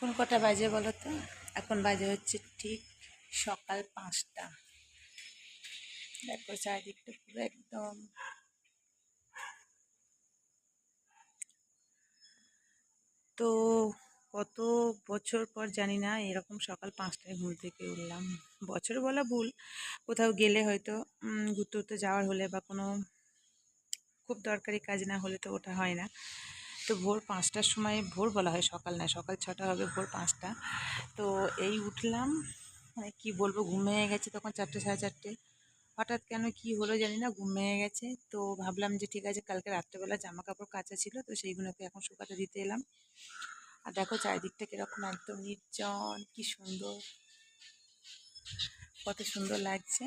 এখন কটা বাজে বলো তো? এখন বাজে হচ্ছে ঠিক সকাল পাঁচটা। দেখো চারিদিকটা পুরো একদম। তো কত বছর পর জানি না, এরকম সকাল পাঁচটায় ঘুম থেকে উঠলাম। বছর বলা ভুল, কোথাও গেলে হয়তো ঘুরতে উঠতে যাওয়ার হলে বা কোনো খুব দরকারি কাজ না হলে তো ওটা হয় না। তো ভোর পাঁচটার সময় ভোর বলা হয়, সকাল না সকাল ছটা হবে ভোর পাঁচটা। তো এই উঠলাম মানে কী বলব, ঘুম ভেঙে গেছে তখন চারটে, সাড়ে চারটে। হঠাৎ কেন কি হলো জানি না, ঘুম ভেঙে গেছে। তো ভাবলাম যে ঠিক আছে, কালকে রাত্রেবেলা জামা কাপড় কাচা ছিল, তো সেইগুলোকে এখন শুকাতে দিতে এলাম। আর দেখো চারিদিকটা কীরকম একদম নির্জন, কি সুন্দর। কত সুন্দর লাগছে।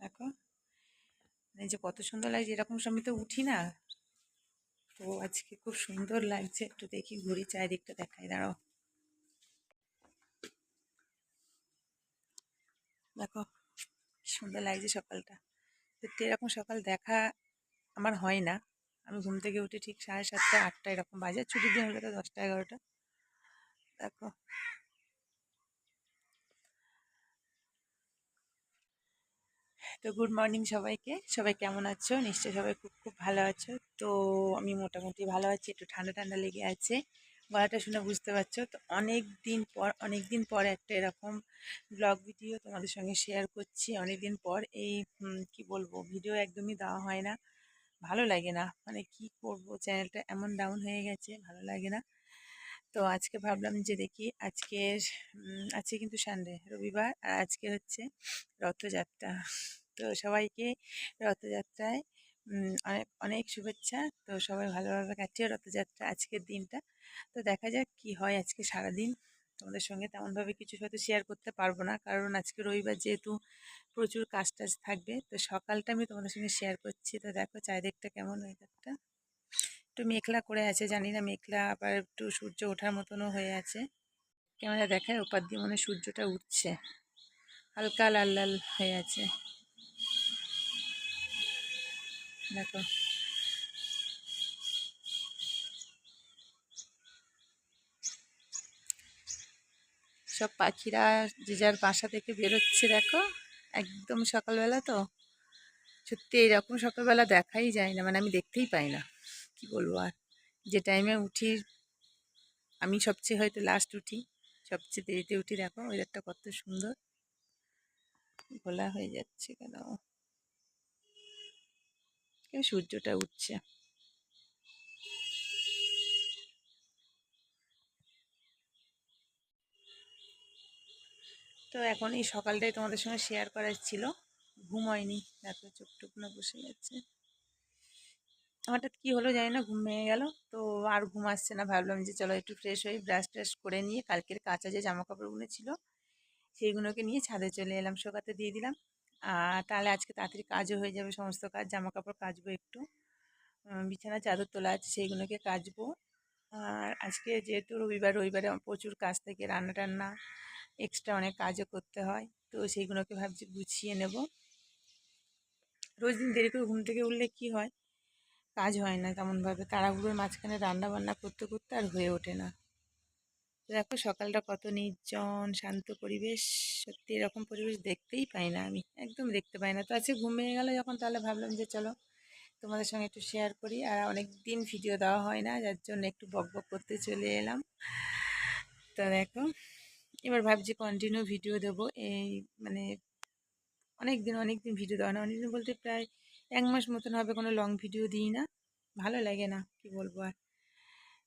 দেখো। এই যে কত সুন্দর লাগছে, এরকম সময় তো উঠি না। তো আজকে খুব সুন্দর লাগছে, একটু দেখি ঘুরি, চারিদিকটা দেখাই, দাঁড়াও। দেখো সুন্দর লাগছে সকালটা। সত্যি এরকম সকাল দেখা আমার হয় না। আমি ঘুম থেকে উঠি ঠিক সাড়ে সাতটা, আটটা এরকম বাজে, ছুটির দিন হলে তো দশটা, এগারোটা দেখো তো গুড মর্নিং সবাইকে। সবাই কেমন আছো? নিশ্চয়ই সবাই খুব খুব ভালো আছো। তো আমি মোটামুটি ভালো আছি, একটু ঠান্ডা ঠান্ডা লেগে আছে। গলাটা শুনে বুঝতে পারছ? তো অনেক দিন পর, অনেক দিন পর একটা এরকম ব্লগ ভিডিও তোমাদের সঙ্গে শেয়ার করছি। অনেক দিন পর এই কি বলব ভিডিও একদমই দেওয়া হয় না। ভালো লাগে না। মানে কি করব? চ্যানেলটা এমন ডাউন হয়ে গেছে, ভালো লাগে না। তো আজকে ভাবলাম যে দেখি, আজকের আজকে কিন্তু সানডে রবিবার, আর আজকে হচ্ছে রথযাত্রা। তো সবাইকে রথযাত্রায় অনেক অনেক শুভেচ্ছা। তো সবাই ভালোভাবে কাটিয়ে রথযাত্রা আজকের দিনটা। তো দেখা যাক কি হয় আজকে সারাদিন। তোমাদের সঙ্গে তেমনভাবে কিছু হয়তো শেয়ার করতে পারব না। কারণ আজকে রবিবার যেহেতু প্রচুর কাজ টাজ থাকবে, তো সকালটা আমি তোমাদের সঙ্গে শেয়ার করছি। তো দেখো চারিদিকটা কেমন ওয়েদারটা একটু মেঘলা করে আছে, জানি না মেঘলা, আবার একটু সূর্য ওঠার মতনও হয়ে আছে। ক্যামেরা দেখায়, ওপার দিয়ে মনে সূর্যটা উঠছে। হালকা লাল লাল হয়ে আছে। দেখো। সব পাখিরা যে যার বাসা থেকে বেরোচ্ছে, দেখো। একদম সকালবেলা তো। সত্যি এরকম সকালবেলা দেখাই যায় না মানে আমি দেখতেই পাই না। কি বলব আর? যে টাইমে উঠি, আমি সবচেয়ে হয়তো লাস্ট উঠি। সবচেয়ে দেরিতে উঠি, দেখো। ওয়েদারটা কত সুন্দর। ঘোলা হয়ে যাচ্ছে কেন? কেন সূর্যটা উঠছে। তো এখন এই সকালটাই তোমাদের সঙ্গে শেয়ার করার ছিল। ঘুম হয়নি দেখো চোখ টুক না বসে যাচ্ছে। হঠাৎ কি হলো জানি না, ঘুম ভেঙে গেল। তো আর ঘুম আসছে না, ভাবলাম যে চলো একটু ফ্রেশ হয়ে ব্রাশ ট্রাশ করে নিয়ে কালকের কাঁচা যে জামা কাপড়গুলো ছিল, সেইগুলোকে নিয়ে ছাদে চলে এলাম, শোকাতে দিয়ে দিলাম। তাহলে আজকে তাড়াতাড়ি কাজও হয়ে যাবে, সমস্ত কাজ জামা কাপড় কাচবো একটু। বিছানা, চাদর তোলা আছে, সেইগুলোকে কাচবো। আর আজকে যেহেতু রবিবার, রবিবারে প্রচুর কাজ থাকে রান্না টান্না এক্সট্রা অনেক কাজও করতে হয়, তো সেইগুলোকে ভাবছি গুছিয়ে নেব। রোজ দিন দেরি করে ঘুম থেকে উঠলে কি হয়? কাজ হয় না তেমনভাবে। তাড়াহুড়োর মাঝখানে রান্না বান্না করতে করতে আর হয়ে ওঠে না। দেখো সকালটা কত নির্জন, শান্ত পরিবেশ। সত্যি এরকম পরিবেশ দেখতেই পাই না আমি একদম দেখতে পাই না। তো আজকে ঘুম ভেঙে গেলো যখন তাহলে ভাবলাম যে চলো তোমাদের সঙ্গে একটু শেয়ার করি। আর অনেক দিন ভিডিও দেওয়া হয় না, যার জন্য একটু বক বক করতে চলে এলাম। তো দেখো, এবার ভাবছি কন্টিনিউ ভিডিও দেবো। এই মানে অনেক দিন অনেক দিন ভিডিও দেওয়া না। অনেক দিন বলতে প্রায় এক মাস মতন হবে কোনো লং ভিডিও দিই না। ভালো লাগে না, কি বলব আর।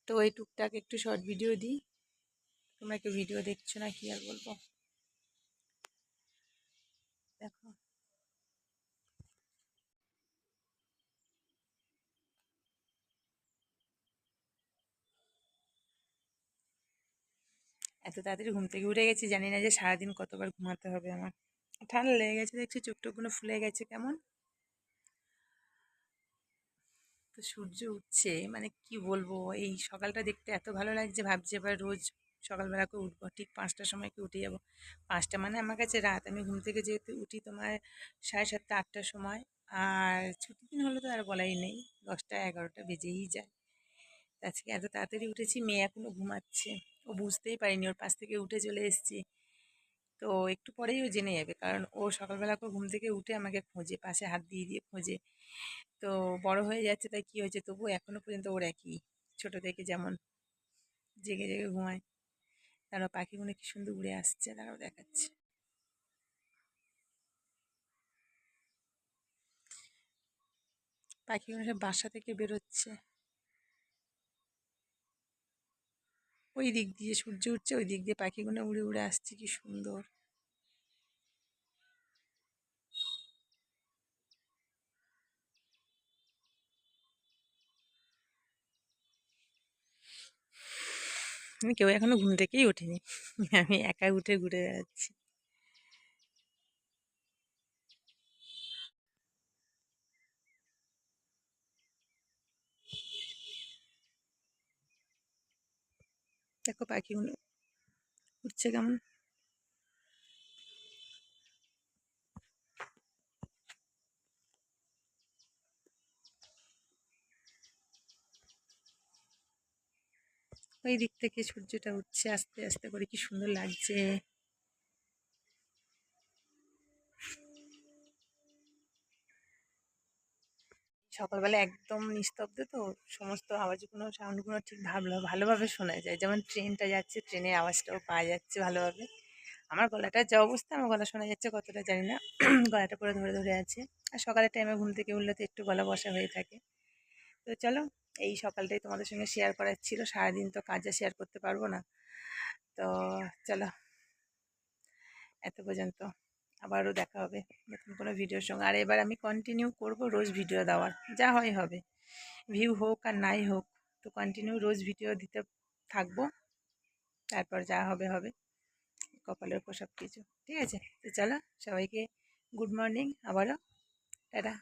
তো ওই টুকটাক একটু শর্ট ভিডিও দিই। তোমরা কেউ ভিডিও দেখছ না কি আর বলব? দেখো। এত তাড়াতাড়ি ঘুম থেকে উঠে গেছি, জানি না যে সারাদিন কতবার ঘুমাতে হবে আমার। ঠান্ডা লেগে গেছে, দেখছি চোখ টোকগুলো ফুলে গেছে কেমন। তো সূর্য উঠছে মানে কি বলব, এই সকালটা দেখতে এত ভালো লাগছে, ভাবছি এবার রোজ সকালবেলা করে উঠবো। ঠিক পাঁচটার সময় কি উঠে যাব? পাঁচটা মানে আমার কাছে রাত। আমি ঘুম থেকে যেহেতু উঠি তোমার সাড়ে সাতটা, আটটার সময়। আর ছুটির দিন হলে তো আর বলাই নেই। দশটা, এগারোটা বেজেই যায়। আজকে এত তাড়াতাড়ি উঠেছি, মেয়ে এখনও ঘুমাচ্ছে। ও বুঝতেই পারিনি, ওর পাশ থেকে উঠে চলে এসেছি। তো একটু পরেই ও জেনে যাবে, কারণ ও সকালবেলা করে ঘুম থেকে উঠে আমাকে খোঁজে, পাশে হাত দিয়ে দিয়ে খোঁজে। তো বড় হয়ে যাচ্ছে, তাই কী হয়েছে? তবু এখনও পর্যন্ত ওর একই। ছোটো থেকে যেমন জেগে জেগে ঘুমায়। তারা পাখিগুলো কি সুন্দর উড়ে আসছে? তারাও দেখাচ্ছে। পাখিগুলো সব বাসা থেকে বেরোচ্ছে। ওই দিক দিয়ে সূর্য উঠছে, ওই দিক দিয়ে পাখিগুলো উড়ে উড়ে আসছে, কি সুন্দর। আমি কেউ এখনও ঘুম থেকেই উঠিনি আমি একা উঠে ঘুরে বেড়াচ্ছি। দেখো পাখিগুলো উঠছে কেমন? ওই দিক থেকে সূর্যটা উঠছে, আস্তে আস্তে করে কি সুন্দর লাগছে। সকালবেলা একদম নিস্তব্ধ তো, সমস্ত আওয়াজগুলো সাউন্ডগুলো ঠিক ভালো, ভালোভাবে শোনা যায়। যেমন ট্রেনটা যাচ্ছে, ট্রেনের আওয়াজটাও পাওয়া যাচ্ছে ভালোভাবে। আমার গলাটার যা অবস্থা, আমার গলা শোনা যাচ্ছে কতটা জানি না। গলাটা পুরো ধরে ধরে আছে। আর সকালের টাইমে ঘুম থেকে উঠলে তো একটু গলা বসা হয়ে থাকে। তো চলো এই সকালটাই তোমাদের সঙ্গে শেয়ার করার ছিল। সারাদিন তো কাজে শেয়ার করতে পারব না। তো চলো, এত পর্যন্ত আবারও দেখা হবে নতুন কোনো ভিডিওর সঙ্গে। আর এবার আমি কন্টিনিউ করব রোজ ভিডিও দেওয়ার। যা হয় হবে। ভিউ হোক আর নাই হোক, তো কন্টিনিউ রোজ ভিডিও দিতে থাকব। তারপর যা হবে হবে। কপালের উপর সব কিছু ঠিক আছে? তো চলো, সবাইকে গুড মর্নিং আবারও। টাটা।